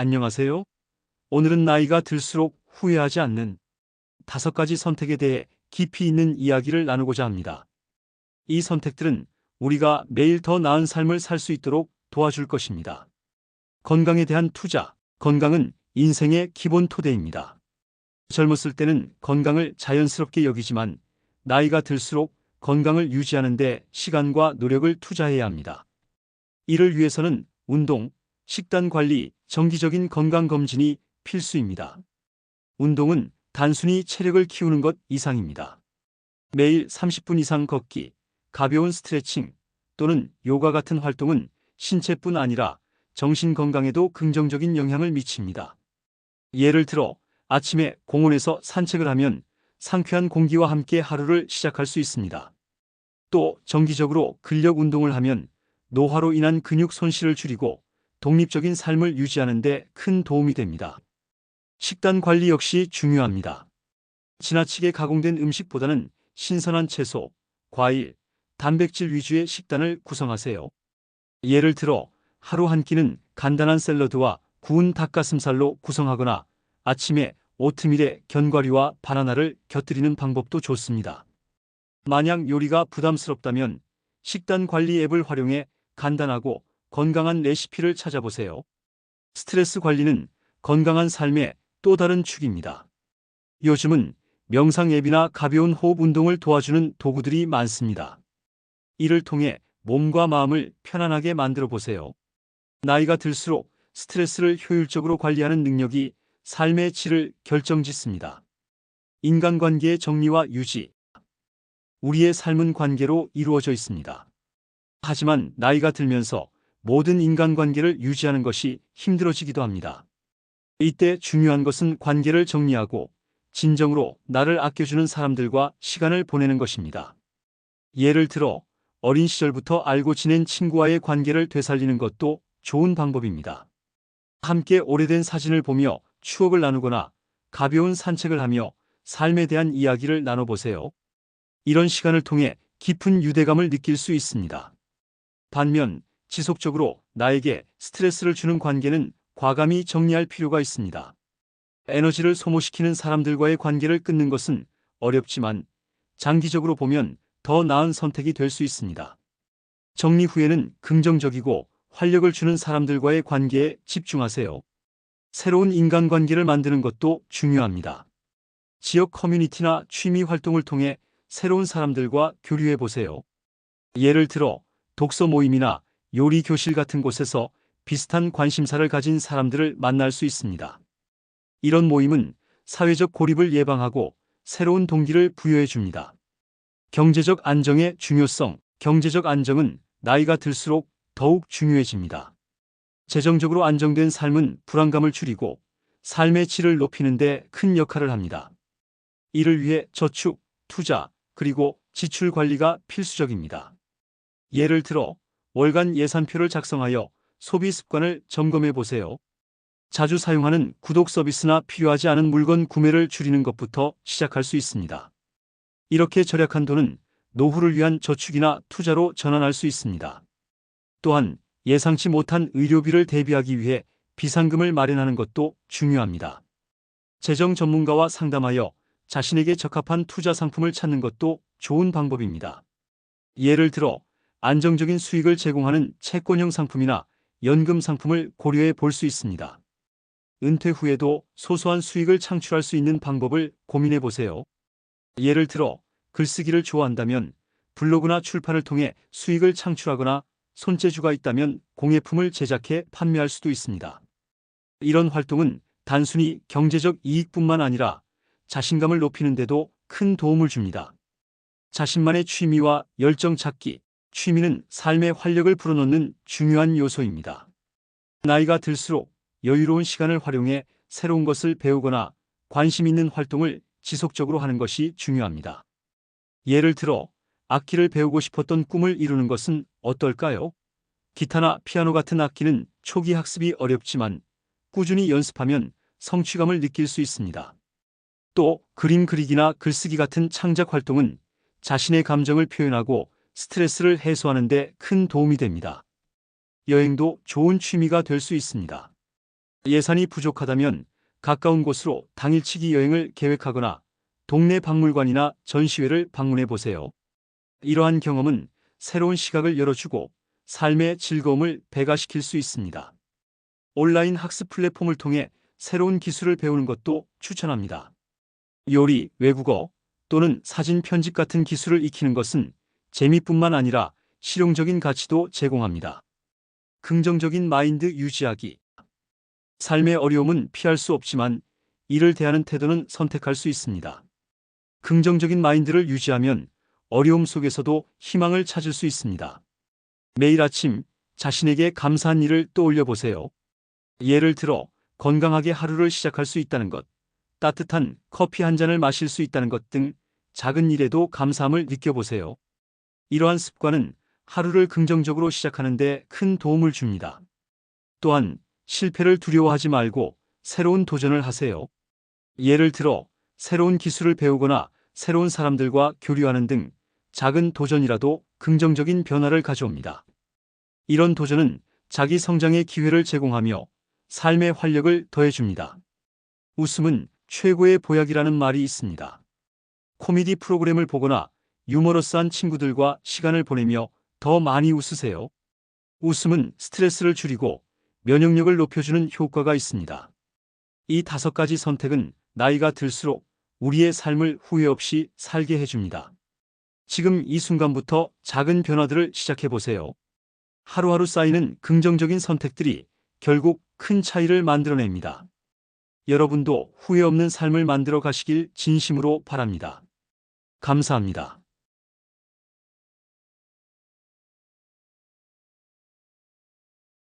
안녕하세요. 오늘은 나이가 들수록 후회하지 않는 다섯 가지 선택에 대해 깊이 있는 이야기를 나누고자 합니다. 이 선택들은 우리가 매일 더 나은 삶을 살 수 있도록 도와줄 것입니다. 건강에 대한 투자, 건강은 인생의 기본 토대입니다. 젊었을 때는 건강을 자연스럽게 여기지만 나이가 들수록 건강을 유지하는데 시간과 노력을 투자해야 합니다. 이를 위해서는 운동, 식단 관리, 정기적인 건강검진이 필수입니다. 운동은 단순히 체력을 키우는 것 이상입니다. 매일 30분 이상 걷기, 가벼운 스트레칭 또는 요가 같은 활동은 신체뿐 아니라 정신 건강에도 긍정적인 영향을 미칩니다. 예를 들어 아침에 공원에서 산책을 하면 상쾌한 공기와 함께 하루를 시작할 수 있습니다. 또 정기적으로 근력 운동을 하면 노화로 인한 근육 손실을 줄이고 독립적인 삶을 유지하는 데 큰 도움이 됩니다. 식단 관리 역시 중요합니다. 지나치게 가공된 음식보다는 신선한 채소, 과일, 단백질 위주의 식단을 구성하세요. 예를 들어 하루 한 끼는 간단한 샐러드와 구운 닭가슴살로 구성하거나 아침에 오트밀에 견과류와 바나나를 곁들이는 방법도 좋습니다. 만약 요리가 부담스럽다면 식단 관리 앱을 활용해 간단하고 건강한 레시피를 찾아보세요. 스트레스 관리는 건강한 삶의 또 다른 축입니다. 요즘은 명상 앱이나 가벼운 호흡 운동을 도와주는 도구들이 많습니다. 이를 통해 몸과 마음을 편안하게 만들어 보세요. 나이가 들수록 스트레스를 효율적으로 관리하는 능력이 삶의 질을 결정짓습니다. 인간관계의 정리와 유지. 우리의 삶은 관계로 이루어져 있습니다. 하지만 나이가 들면서 모든 인간관계를 유지하는 것이 힘들어지기도 합니다. 이때 중요한 것은 관계를 정리하고 진정으로 나를 아껴주는 사람들과 시간을 보내는 것입니다. 예를 들어 어린 시절부터 알고 지낸 친구와의 관계를 되살리는 것도 좋은 방법입니다. 함께 오래된 사진을 보며 추억을 나누거나 가벼운 산책을 하며 삶에 대한 이야기를 나눠보세요. 이런 시간을 통해 깊은 유대감을 느낄 수 있습니다. 반면 지속적으로 나에게 스트레스를 주는 관계는 과감히 정리할 필요가 있습니다. 에너지를 소모시키는 사람들과의 관계를 끊는 것은 어렵지만 장기적으로 보면 더 나은 선택이 될 수 있습니다. 정리 후에는 긍정적이고 활력을 주는 사람들과의 관계에 집중하세요. 새로운 인간관계를 만드는 것도 중요합니다. 지역 커뮤니티나 취미 활동을 통해 새로운 사람들과 교류해 보세요. 예를 들어 독서 모임이나 요리 교실 같은 곳에서 비슷한 관심사를 가진 사람들을 만날 수 있습니다. 이런 모임은 사회적 고립을 예방하고 새로운 동기를 부여해 줍니다. 경제적 안정의 중요성, 경제적 안정은 나이가 들수록 더욱 중요해집니다. 재정적으로 안정된 삶은 불안감을 줄이고 삶의 질을 높이는 데 큰 역할을 합니다. 이를 위해 저축, 투자, 그리고 지출 관리가 필수적입니다. 예를 들어 월간 예산표를 작성하여 소비 습관을 점검해 보세요. 자주 사용하는 구독 서비스나 필요하지 않은 물건 구매를 줄이는 것부터 시작할 수 있습니다. 이렇게 절약한 돈은 노후를 위한 저축이나 투자로 전환할 수 있습니다. 또한 예상치 못한 의료비를 대비하기 위해 비상금을 마련하는 것도 중요합니다. 재정 전문가와 상담하여 자신에게 적합한 투자 상품을 찾는 것도 좋은 방법입니다. 예를 들어 안정적인 수익을 제공하는 채권형 상품이나 연금 상품을 고려해 볼 수 있습니다. 은퇴 후에도 소소한 수익을 창출할 수 있는 방법을 고민해 보세요. 예를 들어 글쓰기를 좋아한다면 블로그나 출판을 통해 수익을 창출하거나 손재주가 있다면 공예품을 제작해 판매할 수도 있습니다. 이런 활동은 단순히 경제적 이익뿐만 아니라 자신감을 높이는 데도 큰 도움을 줍니다. 자신만의 취미와 열정 찾기, 취미는 삶의 활력을 불어넣는 중요한 요소입니다. 나이가 들수록 여유로운 시간을 활용해 새로운 것을 배우거나 관심 있는 활동을 지속적으로 하는 것이 중요합니다. 예를 들어 악기를 배우고 싶었던 꿈을 이루는 것은 어떨까요? 기타나 피아노 같은 악기는 초기 학습이 어렵지만 꾸준히 연습하면 성취감을 느낄 수 있습니다. 또 그림 그리기나 글쓰기 같은 창작 활동은 자신의 감정을 표현하고 스트레스를 해소하는 데 큰 도움이 됩니다. 여행도 좋은 취미가 될 수 있습니다. 예산이 부족하다면 가까운 곳으로 당일치기 여행을 계획하거나 동네 박물관이나 전시회를 방문해 보세요. 이러한 경험은 새로운 시각을 열어주고 삶의 즐거움을 배가시킬 수 있습니다. 온라인 학습 플랫폼을 통해 새로운 기술을 배우는 것도 추천합니다. 요리, 외국어 또는 사진 편집 같은 기술을 익히는 것은 재미뿐만 아니라 실용적인 가치도 제공합니다. 긍정적인 마인드 유지하기. 삶의 어려움은 피할 수 없지만 이를 대하는 태도는 선택할 수 있습니다. 긍정적인 마인드를 유지하면 어려움 속에서도 희망을 찾을 수 있습니다. 매일 아침 자신에게 감사한 일을 떠올려 보세요. 예를 들어 건강하게 하루를 시작할 수 있다는 것, 따뜻한 커피 한 잔을 마실 수 있다는 것 등 작은 일에도 감사함을 느껴보세요. 이러한 습관은 하루를 긍정적으로 시작하는데 큰 도움을 줍니다. 또한 실패를 두려워하지 말고 새로운 도전을 하세요. 예를 들어 새로운 기술을 배우거나 새로운 사람들과 교류하는 등 작은 도전이라도 긍정적인 변화를 가져옵니다. 이런 도전은 자기 성장의 기회를 제공하며 삶의 활력을 더해줍니다. 웃음은 최고의 보약이라는 말이 있습니다. 코미디 프로그램을 보거나 유머러스한 친구들과 시간을 보내며 더 많이 웃으세요. 웃음은 스트레스를 줄이고 면역력을 높여주는 효과가 있습니다. 이 다섯 가지 선택은 나이가 들수록 우리의 삶을 후회 없이 살게 해줍니다. 지금 이 순간부터 작은 변화들을 시작해 보세요. 하루하루 쌓이는 긍정적인 선택들이 결국 큰 차이를 만들어냅니다. 여러분도 후회 없는 삶을 만들어 가시길 진심으로 바랍니다. 감사합니다.